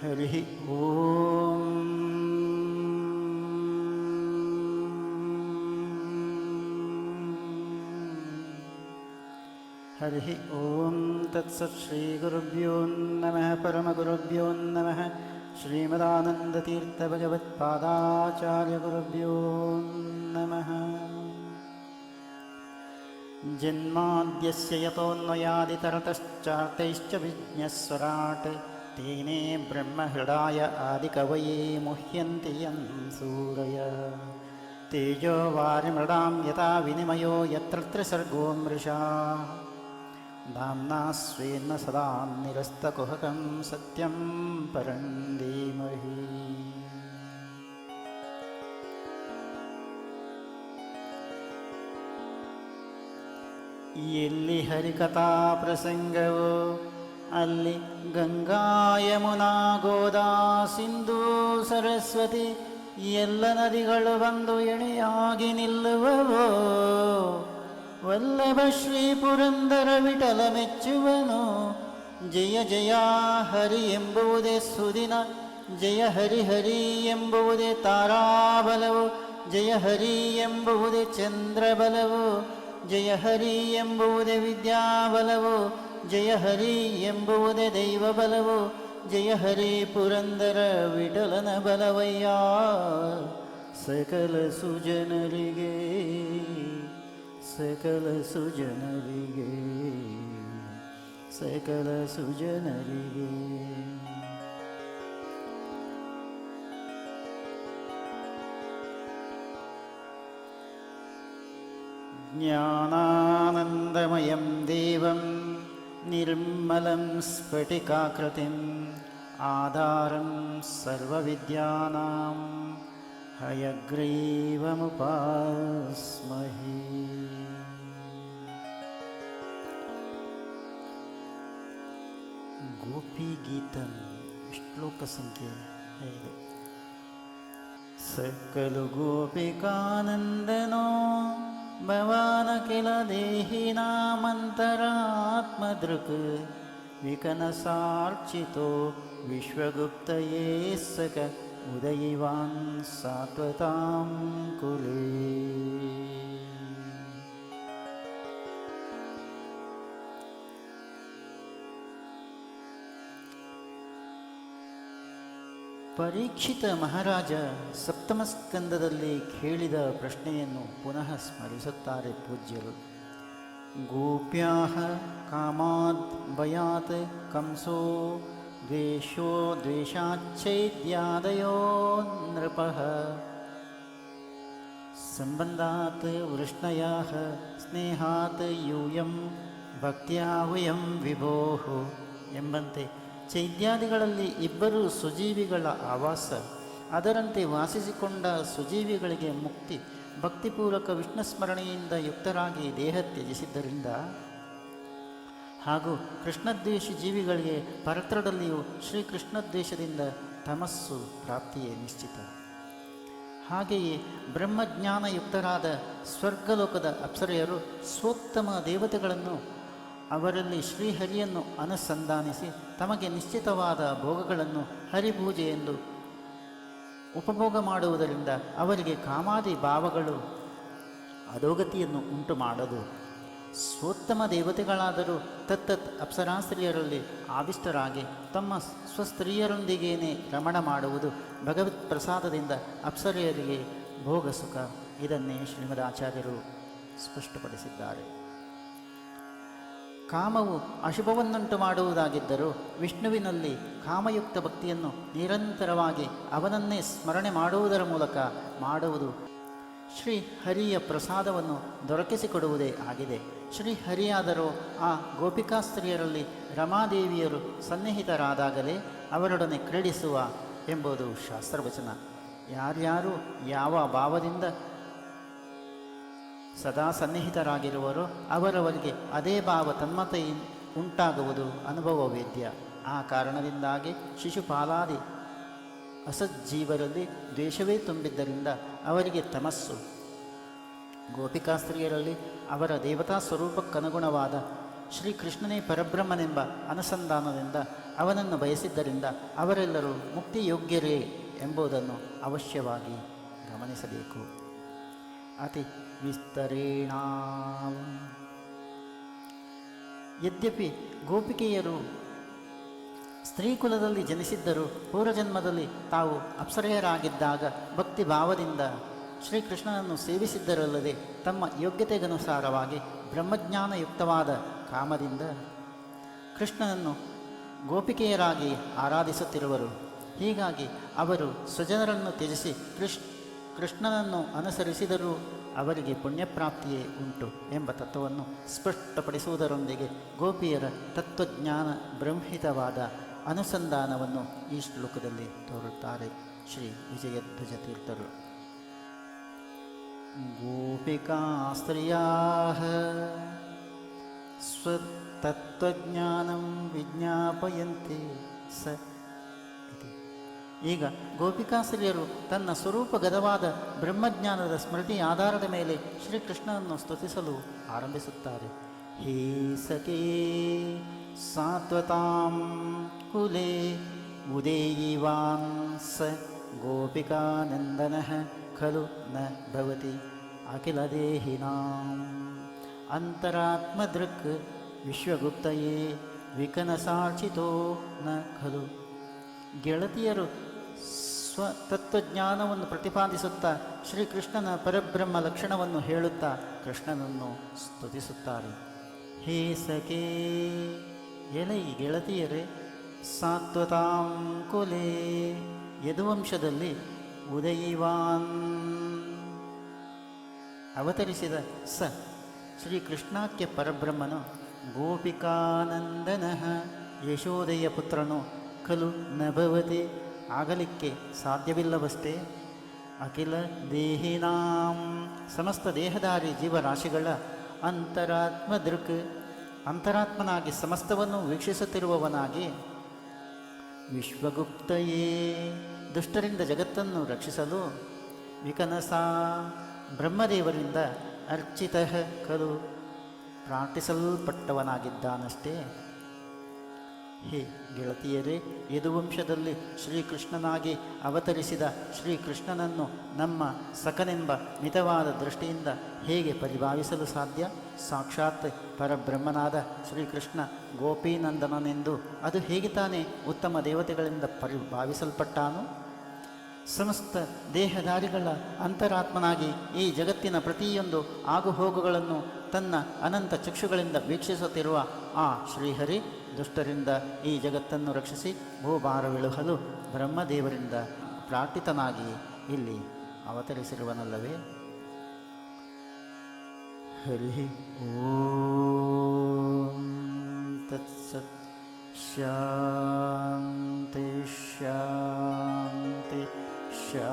हरिः ॐ हरिः ॐ तत्सत् श्रीगुरुभ्यो नमः परमगुरुभ्यो नमः श्रीमदानन्दतीर्थभगवत्पादाचार्यगुरुभ्यो नमः। जन्माद्यस्य यतोऽन्वयादितरतश्चार्तैश्च विज्ञस्वराट् तेने ब्रह्महृदाय आदिकवये मुह्यन्ति यं सूरय तेजो वारिमृडां यथा विनिमयो यत्र त्रिसर्गो मृषा धाम्ना स्वेन सदा निरस्तकुहकं सत्यं परं धीमहि ಎಲ್ಲಿ ಹರಿಕಥಾ ಪ್ರಸಂಗವೋ ಅಲ್ಲಿ ಗಂಗಾ ಯಮುನಾ ಗೋದಾ ಸಿಂಧೂ ಸರಸ್ವತಿ, ಎಲ್ಲ ನದಿಗಳು ಬಂದು ಎಣೆಯಾಗಿ ನಿಲ್ಲುವವೋ. ವಲ್ಲಭ ಶ್ರೀ ಪುರಂದರ ವಿಠಲ ಮೆಚ್ಚುವನು. ಜಯ ಜಯ ಹರಿ ಎಂಬುವುದೇ ಸುದಿನ, ಜಯ ಹರಿ ಹರಿ ಎಂಬುವುದೇ ತಾರಾಬಲವು. ಜಯ ಹರಿ ಎಂಬುವುದೇ ಚಂದ್ರಬಲವು. ಜಯ ಹರಿ ಎಂಬುವುದೇ ವಿದ್ಯಾಬಲವು. ಜಯ ಹರಿ ಎಂಬುವುದೇ ದೈವ ಬಲವು ಜಯ ಹರಿ ಪುರಂದರ ವಿಠಲನ ಬಲವಯ್ಯ ಸಕಲ ಸುಜನರಿಗೆ ಸಕಲ ಸುಜನರಿಗೆ ಸಕಲ ಸುಜನರಿಗೆ ज्ञानानन्दमयं देवं निर्मलं स्फटिकाकृतिम् आधारं सर्वविद्यानां हयग्रीवमुपास्महे। गोपीगीतं श्लोकसङ्ख्ये सकलु गोपिकानन्दनो भवान् किल देहिनामन्तरात्मदृक् विकनसार्चितो विश्वगुप्तये सक उदयिवान् सात्वतां कुले ಪರೀಕ್ಷಿತ ಮಹಾರಾಜ ಸಪ್ತಮಸ್ಕಂದದಲ್ಲಿ ಕೇಳಿದ ಪ್ರಶ್ನೆಯನ್ನು ಪುನಃ ಸ್ಮರಿಸುತ್ತಾರೆ ಪೂಜ್ಯರು. ಗೋಪ್ಯಾ ಕಾಮಾದ್ ಭಯಾತ್ ಕಂಸೋ ದ್ವೇಷೋ ದ್ವೇಷಾಚ್ಛೈದ್ಯಾದಯೋ ನೃಪ. ಸಂಬಂಧಾತ್ ವೃಷ್ಣಯ ಸ್ನೇಹಾತ್ ಯೂಯಂ ಭಕ್ತ್ಯಾವಯಂ ವಿಭೋ ಎಂಬಂತೆ ಚೈದ್ಯಾದಿಗಳಲ್ಲಿ ಇಬ್ಬರು ಸುಜೀವಿಗಳ ಆವಾಸ. ಅದರಂತೆ ವಾಸಿಸಿಕೊಂಡ ಸುಜೀವಿಗಳಿಗೆ ಮುಕ್ತಿ, ಭಕ್ತಿಪೂರ್ವಕ ವಿಷ್ಣು ಸ್ಮರಣೆಯಿಂದ ಯುಕ್ತರಾಗಿ ದೇಹ ತ್ಯಜಿಸಿದ್ದರಿಂದ ಹಾಗೂ ಕೃಷ್ಣದ್ವೇಷಿ ಜೀವಿಗಳಿಗೆ ಪರತ್ರದಲ್ಲಿಯೂ ಶ್ರೀಕೃಷ್ಣದ್ವೇಷದಿಂದ ತಮಸ್ಸು ಪ್ರಾಪ್ತಿಯೇ ನಿಶ್ಚಿತ. ಹಾಗೆಯೇ ಬ್ರಹ್ಮಜ್ಞಾನಯುಕ್ತರಾದ ಸ್ವರ್ಗಲೋಕದ ಅಪ್ಸರೆಯರು ಸೂಕ್ತಮ ದೇವತೆಗಳನ್ನು ಅವರಲ್ಲಿ ಶ್ರೀಹರಿಯನ್ನು ಅನುಸಂಧಾನಿಸಿ ತಮಗೆ ನಿಶ್ಚಿತವಾದ ಭೋಗಗಳನ್ನು ಹರಿಪೂಜೆ ಎಂದು ಉಪಭೋಗ ಮಾಡುವುದರಿಂದ ಅವರಿಗೆ ಕಾಮಾದಿ ಭಾವಗಳು ಅಧೋಗತಿಯನ್ನು ಉಂಟು ಮಾಡದು. ಸ್ವೋತ್ತಮ ದೇವತೆಗಳಾದರೂ ತತ್ತತ್ ಅಪ್ಸರಾಸ್ತ್ರೀಯರಲ್ಲಿ ಆವಿಷ್ಟರಾಗಿ ತಮ್ಮ ಸ್ವಸ್ತ್ರೀಯರೊಂದಿಗೇನೆ ರಮಣ ಮಾಡುವುದು ಭಗವತ್ ಪ್ರಸಾದದಿಂದ ಅಪ್ಸರೆಯರಿಗೆ ಭೋಗ ಸುಖ ಇದನ್ನೇ ಶ್ರೀಮದಾಚಾರ್ಯರು ಸ್ಪಷ್ಟಪಡಿಸಿದ್ದಾರೆ. ಕಾಮವು ಅಶುಭವನ್ನುಂಟು ಮಾಡುವುದಾಗಿದ್ದರೂ ವಿಷ್ಣುವಿನಲ್ಲಿ ಕಾಮಯುಕ್ತ ಭಕ್ತಿಯನ್ನು ನಿರಂತರವಾಗಿ ಅವನನ್ನೇ ಸ್ಮರಣೆ ಮಾಡುವುದರ ಮೂಲಕ ಮಾಡುವುದು ಶ್ರೀ ಹರಿಯ ಪ್ರಸಾದವನ್ನು ದೊರಕಿಸಿಕೊಡುವುದೇ ಆಗಿದೆ. ಶ್ರೀ ಹರಿಯಾದರೂ ಆ ಗೋಪಿಕಾಸ್ತ್ರೀಯರಲ್ಲಿ ರಮಾದೇವಿಯರು ಸನ್ನಿಹಿತರಾದಾಗಲೇ ಅವರೊಡನೆ ಕ್ರೀಡಿಸುವ ಎಂಬುದು ಶಾಸ್ತ್ರವಚನ. ಯಾರ್ಯಾರು ಯಾವ ಭಾವದಿಂದ ಸದಾ ಸನ್ನಿಹಿತರಾಗಿರುವರೋ, ಅವರವರಿಗೆ ಅದೇ ಭಾವ ತನ್ಮತೆ ಉಂಟಾಗುವುದು ಅನುಭವ ವೇದ್ಯ ಆ ಕಾರಣದಿಂದಾಗಿ ಶಿಶುಪಾಲಾದಿ ಅಸಜ್ಜೀವರಲ್ಲಿ ದ್ವೇಷವೇ ತುಂಬಿದ್ದರಿಂದ ಅವರಿಗೆ ತಮಸ್ಸು. ಗೋಪಿಕಾಸ್ತ್ರೀಯರಲ್ಲಿ ಅವರ ದೇವತಾ ಸ್ವರೂಪಕ್ಕನುಗುಣವಾದ ಶ್ರೀಕೃಷ್ಣನೇ ಪರಬ್ರಹ್ಮನೆಂಬ ಅನುಸಂಧಾನದಿಂದ ಅವನನ್ನು ಬಯಸಿದ್ದರಿಂದ ಅವರೆಲ್ಲರೂ ಮುಕ್ತಿಯೋಗ್ಯರೇ ಎಂಬುದನ್ನು ಅವಶ್ಯವಾಗಿ ಗಮನಿಸಬೇಕು. ಅತಿ ವಿಸ್ತರೇಣ. ಯದ್ಯಪಿ ಗೋಪಿಕೆಯರು ಸ್ತ್ರೀಕುಲದಲ್ಲಿ ಜನಿಸಿದ್ದರೂ ಪೂರ್ವಜನ್ಮದಲ್ಲಿ ತಾವು ಅಪ್ಸರೆಯರಾಗಿದ್ದಾಗ ಭಕ್ತಿ ಭಾವದಿಂದ ಶ್ರೀಕೃಷ್ಣನನ್ನು ಸೇವಿಸಿದ್ದರಲ್ಲದೆ ತಮ್ಮ ಯೋಗ್ಯತೆಗನುಸಾರವಾಗಿ ಬ್ರಹ್ಮಜ್ಞಾನಯುಕ್ತವಾದ ಕಾಮದಿಂದ ಕೃಷ್ಣನನ್ನು ಗೋಪಿಕೆಯರಾಗಿ ಆರಾಧಿಸುತ್ತಿರುವರು. ಹೀಗಾಗಿ ಅವರು ಸ್ವಜನರನ್ನು ತ್ಯಜಿಸಿ ಕೃಷ್ ಕೃಷ್ಣನನ್ನು ಅನುಸರಿಸಿದರೂ ಅವರಿಗೆ ಪುಣ್ಯಪ್ರಾಪ್ತಿಯೇ ಉಂಟು ಎಂಬ ತತ್ವವನ್ನು ಸ್ಪಷ್ಟಪಡಿಸುವುದರೊಂದಿಗೆ ಗೋಪಿಯರ ತತ್ವಜ್ಞಾನ ಬ್ರಹ್ಮಿತವಾದ ಅನುಸಂಧಾನವನ್ನು ಈ ಶ್ಲೋಕದಲ್ಲಿ ತೋರುತ್ತಾರೆ ಶ್ರೀ ವಿಜಯಧ್ವಜ ತೀರ್ಥರು ಗೋಪಿಕಾ ಸ್ವ ತತ್ವಜ್ಞಾನಂ ವಿಜ್ಞಾಪಯಂತೆ ಸ. ಈಗ ಗೋಪಿಕಾಸ್ತ್ರೀಯರು ತನ್ನ ಸ್ವರೂಪಗದವಾದ ಬ್ರಹ್ಮಜ್ಞಾನದ ಸ್ಮೃತಿ ಆಧಾರದ ಮೇಲೆ ಶ್ರೀಕೃಷ್ಣನನ್ನು ಸ್ತುತಿಸಲು ಆರಂಭಿಸುತ್ತಾರೆ. ಹೇ ಸಖೇ, ಸಾತ್ವತಾಂ ಕುಲೆ ಸ ಗೋಪಿಕಾನಂದನ ಖಲು ನ ಭವತಿ ಅಖಿಲದೇಹಿನಾಂ. ಅಂತರಾತ್ಮದೃಕ್ ವಿಶ್ವಗುಪ್ತಯೇ ವಿಕನಸಾಚಿತೋ ನ ಖಲು. ಗೆಳತಿಯರು ಸ್ವತತ್ವಜ್ಞಾನವನ್ನು ಪ್ರತಿಪಾದಿಸುತ್ತಾ ಶ್ರೀಕೃಷ್ಣನ ಪರಬ್ರಹ್ಮ ಲಕ್ಷಣವನ್ನು ಹೇಳುತ್ತಾ ಕೃಷ್ಣನನ್ನು ಸ್ತುತಿಸುತ್ತಾರೆ. ಹೇ ಸಖೇ, ಎಲೈ ಗೆಳತಿಯರೇ, ಸಾತ್ವತಾಂ ಕುಲೇ, ಯದುವಂಶದಲ್ಲಿ ಉದಯಿವಾನ್. ಅವತರಿಸಿದ ಸ ಶ್ರೀಕೃಷ್ಣಾಖ್ಯ ಪರಬ್ರಹ್ಮನು ಗೋಪಿಕಾನಂದನ ಯಶೋದಯ ಪುತ್ರನು ಖಲು ನ ಭವತಿ ಆಗಲಿಕ್ಕೆ ಸಾಧ್ಯವಿಲ್ಲವಷ್ಟೇ. ಅಖಿಲ ದೇಹಿನಾಂ ಸಮಸ್ತ ದೇಹಧಾರಿ ಜೀವರಾಶಿಗಳ ಅಂತರಾತ್ಮ ದೃಕ್ ಅಂತರಾತ್ಮನಾಗಿ ಸಮಸ್ತವನ್ನು ವೀಕ್ಷಿಸುತ್ತಿರುವವನಾಗಿ ವಿಶ್ವಗುಪ್ತಯೇ ದುಷ್ಟರಿಂದ ಜಗತ್ತನ್ನು ರಕ್ಷಿಸಲು ವಿಕನಸಾ ಬ್ರಹ್ಮದೇವರಿಂದ ಅರ್ಚಿತ ಕಲು ಪ್ರಾರ್ಥಿಸಲ್ಪಟ್ಟವನಾಗಿದ್ದಾನಷ್ಟೇ. ಹೇ ಗೆಳತಿಯರೇ, ಯದುವಂಶದಲ್ಲಿ ಶ್ರೀಕೃಷ್ಣನಾಗಿ ಅವತರಿಸಿದ ಶ್ರೀಕೃಷ್ಣನನ್ನು ನಮ್ಮ ಸಖನೆಂಬ ಮಿತವಾದ ದೃಷ್ಟಿಯಿಂದ ಹೇಗೆ ಪರಿಭಾವಿಸಲು ಸಾಧ್ಯ? ಸಾಕ್ಷಾತ್ ಪರಬ್ರಹ್ಮನಾದ ಶ್ರೀಕೃಷ್ಣ ಗೋಪೀನಂದನನೆಂದು ಅದು ಹೇಗೆ ತಾನೇ ಉತ್ತಮ ದೇವತೆಗಳಿಂದ ಪರಿಭಾವಿಸಲ್ಪಟ್ಟಾನು? ಸಮಸ್ತ ದೇಹಧಾರಿಗಳ ಅಂತರಾತ್ಮನಾಗಿ ಈ ಜಗತ್ತಿನ ಪ್ರತಿಯೊಂದು ಆಗುಹೋಗುಗಳನ್ನು ತನ್ನ ಅನಂತ ಚಕ್ಷುಗಳಿಂದ ವೀಕ್ಷಿಸುತ್ತಿರುವ ಆ ಶ್ರೀಹರಿ ದುಷ್ಟರಿಂದ ಈ ಜಗತ್ತನ್ನು ರಕ್ಷಿಸಿ ಭೂಭಾರವಿಳುಹಲು ಬ್ರಹ್ಮದೇವರಿಂದ ಪ್ರಾರ್ಥಿತನಾಗಿ ಇಲ್ಲಿ ಅವತರಿಸಿರುವನಲ್ಲವೇ? ಹರಿ ಓಂ ಶಾಂತಿ ಶಾಂತಿ ಶಾ